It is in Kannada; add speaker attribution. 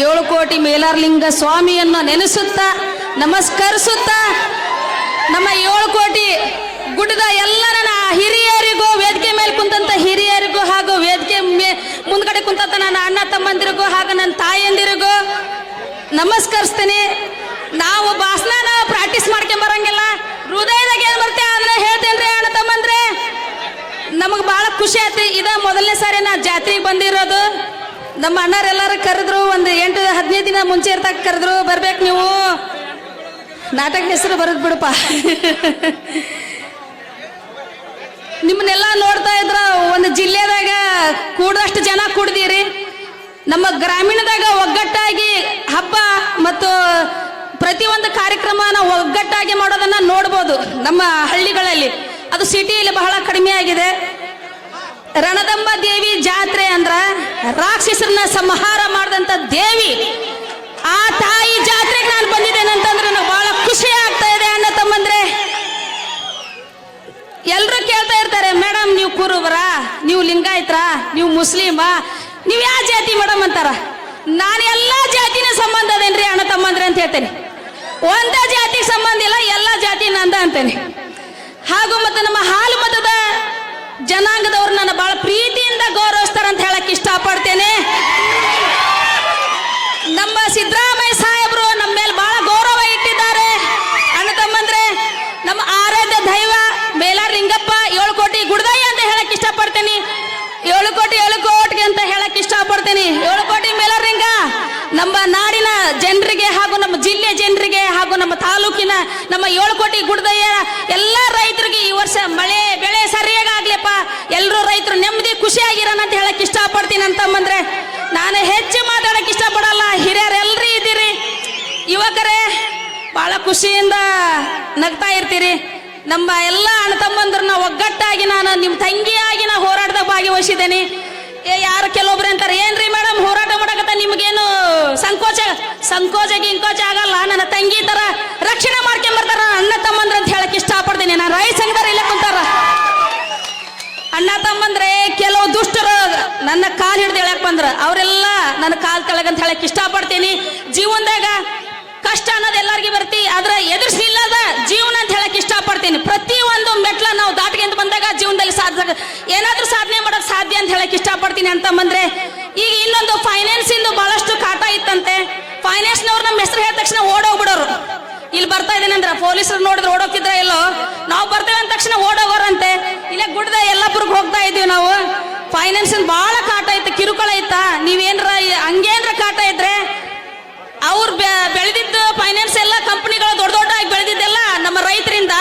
Speaker 1: ಏಳು ಕೋಟಿ ಮೇಲಾರ್ಲಿಂಗ ಸ್ವಾಮಿಯನ್ನು ನೆನೆಸುತ್ತಾ, ನಮಸ್ಕರಿಸುತ್ತಾ, ನಮ್ಮ ಏಳು ಕೋಟಿ ಗುಡ್ಡದ ಎಲ್ಲ ನನ್ನ ಹಿರಿಯರಿಗೂ, ವೇದಿಕೆ ಮೇಲೆ ಕುಂತಂತ ಹಿರಿಯರಿಗೂ ಹಾಗೂ ವೇದಿಕೆ ಮುಂದ್ಗಡೆ ಕುಂತಂತ ನನ್ನ ಅಣ್ಣ ತಮ್ಮಂದಿರಿಗೂ ಹಾಗೂ ನನ್ನ ತಾಯಂದಿರಿಗೂ ನಮಸ್ಕರಿಸ್ತೀನಿ. ನಾವು ಭಾಷಣ ಪ್ರಾಕ್ಟೀಸ್ ಮಾಡ್ಕೊಂಡ್ ಬರಂಗಿಲ್ಲ. ಹೃದಯದಾಗ ಏನ್ ಬರುತ್ತೆ ಅದನ್ನ ಹೇಳ್ತೇನ್ರಿ ಅಣ್ಣ ತಮ್ಮಂದ್ರೆ, ನಮಗೆ ಬಹಳ ಖುಷಿ ಆಯ್ತು ಇದ ಮೊದಲನೇ ಸಾರಿ ನಾ ಜಾತ್ರೆಗೆ ಬಂದಿರೋದು ನಮ್ಮ ಅಣ್ಣರೆಲ್ಲರೂ ಕರೆದ್ರು, ಒಂದು ಎಂಟು, ಹದಿನೈದು ದಿನ ಮುಂಚೆ ಇರ್ತಾಕ ಕರೆದ್ರು, ಬರ್ಬೇಕು ನೀವು. ನಾಟಕ ಹೆಸರು ಬರದ್ ಬಿಡಪ್ಪ ನಿಮ್ಮನ್ನೆಲ್ಲ ನೋಡ್ತಾ ಇದ್ರ, ಒಂದು ಜಿಲ್ಲೆದಾಗ ಕೂಡದಷ್ಟು ಜನ ಕೂಡಿದೀರಿ. ನಮ್ಮ ಗ್ರಾಮೀಣದಾಗ ಒಗ್ಗಟ್ಟಾಗಿ ಹಬ್ಬ ಮತ್ತು ಪ್ರತಿಯೊಂದು ಕಾರ್ಯಕ್ರಮನ ಒಗ್ಗಟ್ಟಾಗಿ ಮಾಡೋದನ್ನ ನೋಡ್ಬೋದು ನಮ್ಮ ಹಳ್ಳಿಗಳಲ್ಲಿ. ಅದು ಸಿಟಿಯಲ್ಲಿ ಬಹಳ ಕಡಿಮೆ ಆಗಿದೆ. ರಣದಂಬ ದೇವಿ ಜಾತ್ರೆ ಅಂದ್ರ ರಾಕ್ಷಸರನ್ನ ಸಂಹಾರ ಮಾಡಿದಂತ ದೇವಿ. ಆ ತಾಯಿ ಜಾತ್ರೆಗೆ ನಾನು ಬಂದಿದ್ದೇನೆ ಅಂತಂದ್ರೆ ನನಗೆ ಬಹಳ ಖುಷಿ ಆಗ್ತಾ ಇದೆ ಅಣ್ಣ ತಮ್ಮಂದ್ರೆ. ಎಲ್ರು ಕೇಳ್ತಾ ಇರ್ತಾರೆ ಮೇಡಮ್ ನೀವು ಕುರುಬರ, ನೀವು ಲಿಂಗಾಯತ್ರ, ನೀವು ಮುಸ್ಲಿಮಾ, ನೀವು ಯಾವ ಜಾತಿ ಮೇಡಮ್ ಅಂತಾರ? ನಾನು ಎಲ್ಲಾ ಜಾತಿನ ಸಂಬಂಧ ಅದೇನ್ರಿ ಅಣ್ಣ ತಮ್ಮಂದ್ರೆ ಅಂತ ಹೇಳ್ತೇನೆ. ಒಂದ ಜಾತಿ ಸಂಬಂಧ ಇಲ್ಲ ಎಲ್ಲಾ ಜಾತಿ ನಂದ ಅಂತೇನೆ ಹಾಗೂ ಮತ್ತೆ ನಮ್ಮ ಹಾಲು ಮತದ ಜನಾಂಗದವ್ರು ನನ್ನ ಬಹಳ ಪ್ರೀತಿಯಿಂದ ಗೌರವಿಸ್ತಾರ ಅಂತ ಹೇಳಕ್ ಇಷ್ಟಪಡ್ತೇನೆ ನಮ್ಮ ಸಿದ್ದರಾಮಯ್ಯ ಸಾಹೇಬರು ನಮ್ಮ ಮೇಲೆ ಬಹಳ ಗೌರವ ಇಟ್ಟಿದ್ದಾರೆ ಅಣ್ಣ ತಮ್ಮಂದ್ರೆ ನಮ್ಮ ಆರಾಧ್ಯ ದೈವ ಬೇಲಾರ್ ಲಿಂಗಪ್ಪ ಏಳು ಕೋಟಿ ಗುಡ್ದಯ್ಯ ಅಂತ ಹೇಳಕ್ ಇಷ್ಟಪಡ್ತೇನೆ ಏಳು ಕೋಟಿ ಏಳು ಕೋಟಿಗೆ ಅಂತ ಹೇಳಕ್ ಇಷ್ಟಪಡ್ತೇನೆ ಏಳು ಕೋಟಿ ಮೇಲಾರ್ ಲಿಂಗ ನಮ್ಮ ಜನರಿಗೆ ಹಾಗೂ ನಮ್ಮ ಜಿಲ್ಲೆ ಜನರಿಗೆ ಹಾಗೂ ನಮ್ಮ ತಾಲೂಕಿನ ನಮ್ಮ ಏಳು ಕೋಟಿ ಗುಡ್ದಯ್ಯ ಎಲ್ಲ ರೈತರಿಗೆ ಈ ವರ್ಷ ಮಳೆ, ಬೆಳೆ ಸರಿಯಾಗಿ ಆಗ್ಲಿಪ್ಪ ಎಲ್ಲರೂ ರೈತರು ನೆಮ್ಮದಿ, ಖುಷಿಯಾಗಿರೋಣ ಅಂತ ಹೇಳಕ್ ಇಷ್ಟಪಡ್ತೀನಿ ಅಂತಂದ್ರೆ ನಾನು ಹೆಚ್ಚು ಮಾತಾಡಕ್ ಇಷ್ಟಪಡಲ್ಲ. ಹಿರಿಯರೆಲ್ಲರೂ ಇದ್ದೀರಿ. ಯುವಕರೇ, ಬಹಳ ಖುಷಿಯಿಂದ ನಗ್ತಾ ಇರ್ತೀರಿ. ನಮ್ಮ ಎಲ್ಲ ಅಣ್ಣ ತಮ್ಮಂದ್ರನ್ನ ಒಗ್ಗಟ್ಟಾಗಿ ನಾನು ನಿಮ್ಮ ತಂಗಿಯಾಗಿ ನಾ ಹೋರಾಟದ ಏ, ಯಾರು ಕೆಲವೊಬ್ರು ಸಂಕೋಚ ಗಿಂಕೋಚ ಆಗಲ್ಲ. ನನ್ನ ತಂಗಿ ತರ ರಕ್ಷಣೆ ಮಾಡ್ಕೊಂಡ್ ಬರ್ತಾರ ಅಣ್ಣ ತಮ್ಮಂದ್ರ ಅಂತ ಹೇಳಕ್ ಇಷ್ಟಪಡ್ತೀನಿ. ನಾನು ರೈ ಸಂಘದವ್ರು ಇಲ್ಲೇ ಕುಂತಾರ. ಅಣ್ಣ ತಮ್ಮಂದ್ರೆ ಕೆಲವು ದುಷ್ಟರು ನನ್ನ ಕಾಲ್ ಹಿಡ್ದು ಹೇಳಕ್ ಬಂದ್ರ. ಅವರೆಲ್ಲ ನನ್ನ ಕಾಲ್ ಕೆಳಗಂತ ಹೇಳಕ್ ಇಷ್ಟಪಡ್ತೀನಿ. ಜೀವನದಾಗ ಕಷ್ಟ ಅನ್ನೋದು ಎಲ್ಲರಿಗೂ ಬರ್ತಿ ಆದ್ರೆ ಎದುರಿಸಿಲ್ಲದ ಜೀವನ ಅಂತ ಹೇಳಕ್ ಇಷ್ಟಪಡ್ತೀನಿ. ಪ್ರತಿ ಒಂದು ಮೆಟ್ಲ ನಾವು ದಾಟ್ಕೊಂಡ್ ಬಂದಾಗ ಜೀವನದಲ್ಲಿ ಸಾಧ್ಯ ಏನಾದ್ರೂ ಸಾಧನೆ ಮಾಡೋಕ್ ಸಾಧ್ಯ ಅಂತ ಹೇಳಕ್ ಇಷ್ಟಪಡ್ತೀನಿ ಅಂತ ಬಂದ್ರೆ ಫೈನಾನ್ಸ್ ಫೈನಾನ್ಸ್ನವ್ರು ನಮ್ಮ ಹೆಸರು ಹೇಳಿದ ತಕ್ಷಣ ಓಡೋಗ್ಬಿಡೋರು. ಇಲ್ಲಿ ಬರ್ತಾ ಇದೇನಂದ್ರ ಪೊಲೀಸರು ನೋಡಿದ್ರೆ ಓಡೋಗ್ತಿದ್ರ ಇಲ್ಲೋ? ನಾವು ಬರ್ತೇವೆ ಅಂದ ತಕ್ಷಣ ಓಡೋಗೋರಂತೆ. ಇಲ್ಲೇ ಗುಡ್ದ ಎಲ್ಲಾಪುರ್ಗೆ ಹೋಗ್ತಾ ಇದೀವಿ ನಾವು. ಫೈನಾನ್ಸ್ ಬಹಳ ಕಾಟ ಐತೆ, ಕಿರುಕುಳ ಐತ? ನೀವೇನ್ರ ಹಂಗೇನ್ರ ಕಾಟ ಇದ್ರೆ ಅವ್ರು ಬೆಳೆದಿದ್ದು ಫೈನಾನ್ಸ್ ಎಲ್ಲ ಕಂಪ್ನಿಗಳು ದೊಡ್ಡ ದೊಡ್ಡ ಬೆಳೆದಿದ್ದೆಲ್ಲ ನಮ್ಮ ರೈತರಿಂದ